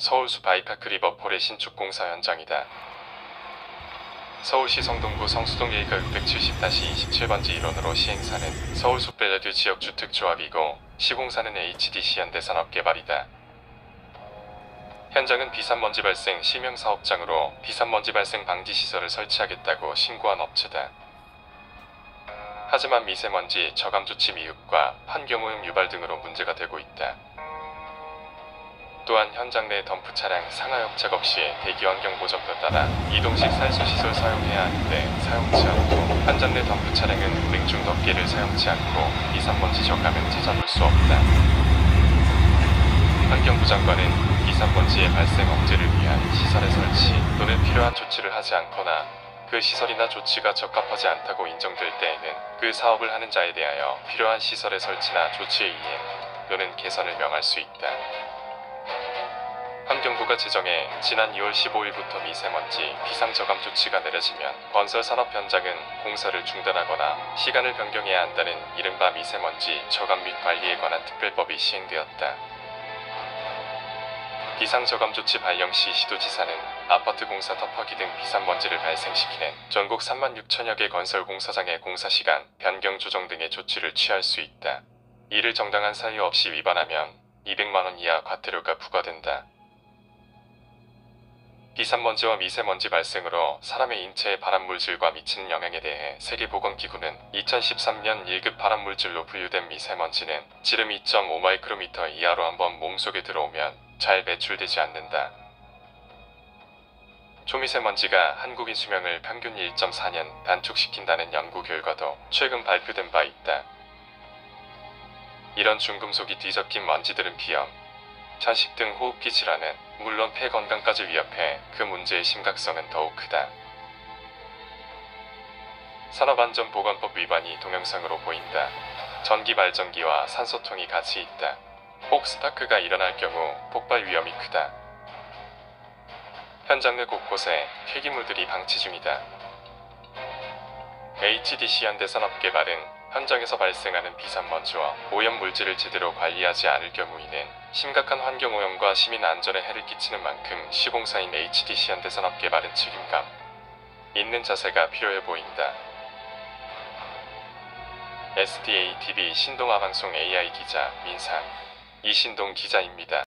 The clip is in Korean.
서울숲 아이파크 리버폴의 신축 공사 현장이다. 서울시 성동구 성수동 1가 670-27번지 일원으로 시행사는 서울숲 벨레드 지역 주택조합이고 시공사는 HDC 현대산업개발이다. 현장은 비산먼지 발생 실명사업장으로 비산먼지 발생 방지 시설을 설치하겠다고 신고한 업체다. 하지만 미세먼지 저감 조치 미흡과 환경오염 유발 등으로 문제가 되고 있다. 또한 현장 내 덤프 차량 상하역 작업 시 대기 환경 보정도 따라 이동식 산소 시설 사용해야 하는데 사용치 않고 현장 내 덤프 차량은 냉중 덮개를 사용치 않고 미세먼지 저감은 찾아볼 수 없다. 환경부 장관은 미세먼지의 발생 억제를 위한 시설의 설치 또는 필요한 조치를 하지 않거나 그 시설이나 조치가 적합하지 않다고 인정될 때에는 그 사업을 하는 자에 대하여 필요한 시설의 설치나 조치의 이행 또는 개선을 명할 수 있다. 환경부가 지정해 지난 2월 15일부터 미세먼지 비상저감 조치가 내려지면 건설 산업 현장은 공사를 중단하거나 시간을 변경해야 한다는 이른바 미세먼지 저감 및 관리에 관한 특별법이 시행되었다. 비상저감 조치 발령 시 시도지사는 아파트 공사 터프기 등 비산먼지를 발생시키는 전국 3만 6천여 개 건설 공사장의 공사 시간 변경 조정 등의 조치를 취할 수 있다. 이를 정당한 사유 없이 위반하면 200만 원 이하 과태료가 부과된다. 비산먼지와 미세먼지 발생으로 사람의 인체에 발암물질과 미치는 영향에 대해 세계보건기구는 2013년 1급 발암물질로 분류된 미세먼지는 지름 2.5마이크로미터 이하로 한번 몸속에 들어오면 잘 배출되지 않는다. 초미세먼지가 한국인 수명을 평균 1.4년 단축시킨다는 연구 결과도 최근 발표된 바 있다. 이런 중금속이 뒤섞인 먼지들은 비염, 천식 등 호흡기 질환은 물론 폐 건강까지 위협해 그 문제의 심각성은 더욱 크다. 산업안전보건법 위반이 동영상으로 보인다. 전기 발전기와 산소통이 같이 있다. 혹 스파크가 일어날 경우 폭발 위험이 크다. 현장 내 곳곳에 폐기물들이 방치 중이다. HDC 현대산업개발은 현장에서 발생하는 비산먼지와 오염 물질을 제대로 관리하지 않을 경우에는 심각한 환경오염과 시민 안전에 해를 끼치는 만큼 시공사인 HDC 현대산업개발은 책임감 있는 자세가 필요해 보인다. SDA TV 신동아 방송 AI 기자 민상 이신동 기자입니다.